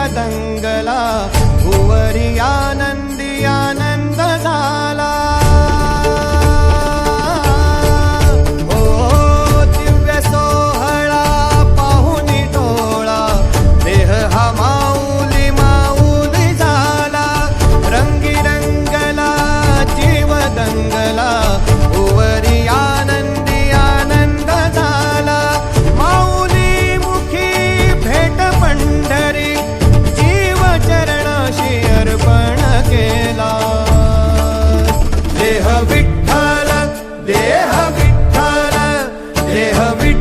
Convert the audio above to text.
वदङ्गला विठ्ठल देह विठ्ठल देह विठ्ठल.